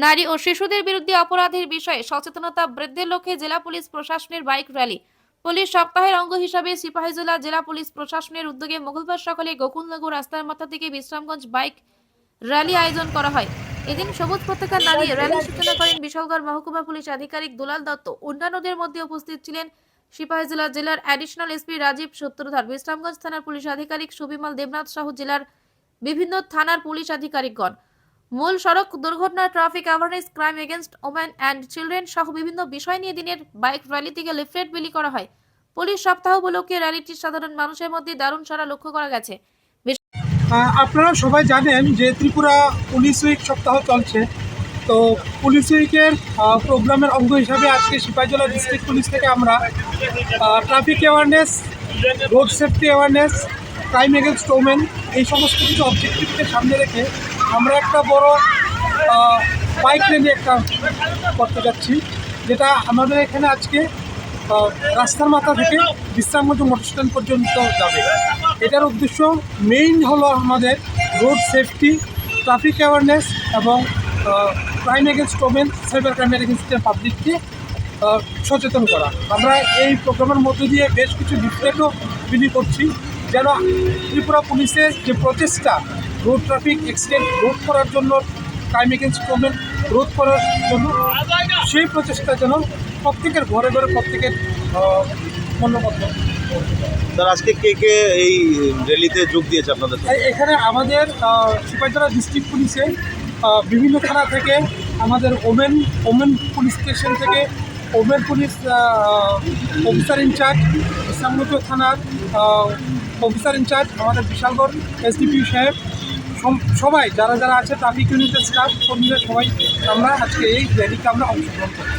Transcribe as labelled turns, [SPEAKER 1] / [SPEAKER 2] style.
[SPEAKER 1] নারী ও শিশুদের বিরুদ্ধে অপরাধের বিষয়ে সচেতনতা বৃদ্ধির লক্ষ্যে জেলা পুলিশ প্রশাসনের বাইক র্যালি। পুলিশ সপ্তাহের অঙ্গ হিসাবে সিপাহীজলা জেলা পুলিশ প্রশাসনের উদ্যোগে মঙ্গলবার সকালে গোকুলনগর রাস্তার মাথা থেকে বিশ্রামগঞ্জ বাইক র্যালি আয়োজন করা হয়। এদিন সবুজ পতাকা নামিয়ে র্যালির সূচনা করেন বিশালগড় মহকুমা পুলিশ আধিকারিক দুলাল দত্ত। অন্যান্যদের মধ্যে উপস্থিত ছিলেন সিপাহীজলা জেলার অ্যাডিশনাল এসপি রাজীব সূত্রধার বিশ্রামগঞ্জ থানার পুলিশ আধিকারিক সুবিমল দেবনাথ সহ জেলার বিভিন্ন থানার পুলিশ আধিকারিকগণ। মূল সড়ক দুর্ঘটনা traffic awareness, crime against women and children সহ বিভিন্ন বিষয় নিয়ে দিনের বাইক র্যালি থেকে লিফলেট বিলি করা হয়। পুলিশ সপ্তাহ উপলক্ষে র্যালিটি সাধারণ মানুষের মধ্যে দারুণ সারা লক্ষ্য করা গেছে।
[SPEAKER 2] আপনারা সবাই জানেন যে ত্রিপুরা পুলিশ উইক সপ্তাহ চলছে। তো পুলিশ উইকের প্রোগ্রামের অঙ্গ হিসাবে আজকে সিপাহীজলা ডিস্ট্রিক্ট পুলিশ থেকে আমরা traffic awareness, road safety awareness, crime against women এই সমস্ত কিছু অবজেক্টিভকে সামনে রেখে আমরা একটা বড় বাইক র্যালি একটা করতে যাচ্ছি, যেটা আমাদের এখানে আজকে রাস্তার মাথা থেকে বিশ্রামগঞ্জ মোটর পর্যন্ত যাবে। এটার উদ্দেশ্য মেইন হলো আমাদের রোড সেফটি ট্রাফিক অ্যাওয়ারনেস এবং crime against women cyber crime against পাবলিককে সচেতন করা। আমরা এই প্রোগ্রামের মধ্যে দিয়ে বেশ কিছু লিফলেটও বিলি করছি, যেন ত্রিপুরা পুলিশের যে প্রচেষ্টা রোড ট্রাফিক অ্যাক্সিডেন্ট রোধ করার জন্য ক্রাইম এগেনস্ট ওমেন রোধ করার জন্য সেই প্রচেষ্টা যেন প্রত্যেকের ঘরে ঘরে প্রত্যেকের মনোবদ্ধ
[SPEAKER 3] স্যার আজকে কে কে এই র্যালিতে যোগ দিয়েছে আপনাদের?
[SPEAKER 2] এখানে আমাদের সিপাহীজলা ডিস্ট্রিক্ট পুলিশে বিভিন্ন থানা থেকে আমাদের ওমেন ওমেন পুলিশ স্টেশন থেকে women police officer incharge Islamganj থানার অফিসার ইনচার্জ আমাদের বিশালগড় এসডিপি সাহেব সবাই, যারা যারা আছে ট্রাফিক ইউনিটের স্টাফ কর্মীরা সবাই, আমরা আজকে এই র্যালিতে আমরা অংশগ্রহণ করি